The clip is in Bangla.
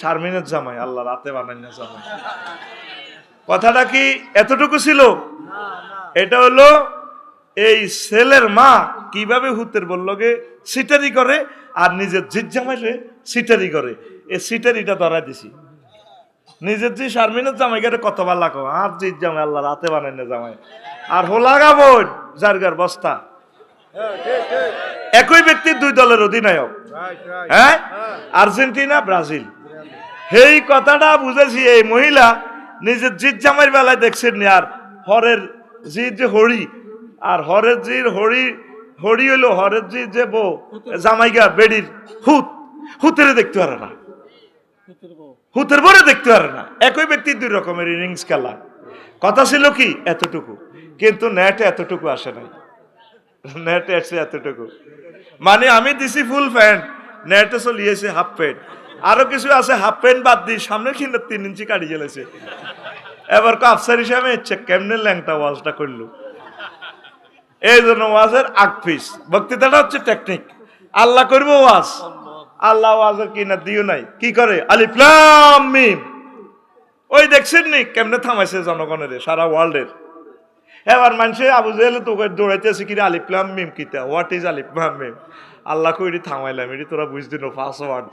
শারমিনের জামাই আল্লাহ রাতে বানাই না জামাই। কথাটা কি এতটুকু ছিল? এটা হলো এই ছেলের মা কীভাবে হুতের বললগে সিটারি করে আর নিজের জিত জামাইলে সিটারি করে। এই সিটারিটা ধরা দিছি। নিজের যে শারমিনের জামাই গেলে কতবার লাগো আর জিত জামাই আল্লাহ রাতে বানাই না জামাই। আর হোলা গাবন জারগার বস্তা। একই ব্যক্তির দুই দলের অধিনায়ক। হ্যাঁ? Argentina Brazil. এই কথাটা বুঝেছি এই মহিলা নিজের জিত জামাইয়ের বেলায় দেখছেন নি আর হরের জি যে হরি আর হরের জির হরি হরি হইল হরের জি যে বউ জামাইগা বেডির হুত হুতেরে দেখতে পারে না। হুতের পরে দেখতে পারে না। একই ব্যক্তি দুই রকমের ইনিংস খেলা। কথা ছিল কি এতটুকু। কিন্তু নেটে এতটুকু আসে নাই। নেটে আসছে এতটুকু। মানে আমি দিছি ফুল প্যান্ট নেটে চলিয়েছে হাফ প্যান্ট আরও কিছু আছে হাফ প্যান্ট বাদ দিয়ে সামনে কিনে তিন ইঞ্চি কাটি গেলেছে এবার কাফসার হিসাবে ইচ্ছে কেমনে ল্যাংটা ওয়াজটা করল? এই জন্য ওয়াজের আগ পিস বক্তৃতাটা হচ্ছে টেকনিক আল্লাহ করব ওয়াজ। আল্লাহ ওয়াজের কিনা দিও নাই। কি করে? আলিফলাম মিম। ওই দেখছেন নি, কেমনে থামাইছে জনগণের, সারা ওয়ার্ল্ডের এবার মানুষে আবু জেল তোকে দৌড়াইতেছে কিনা? আলিপ্লাম মিম কিতা? হোয়াট ইজ আলিপ্লাম মিম? আল্লাহ কইরি থামাইলাম, এটি তোরা বুঝদিন ফার্স্ট ওয়ার্ড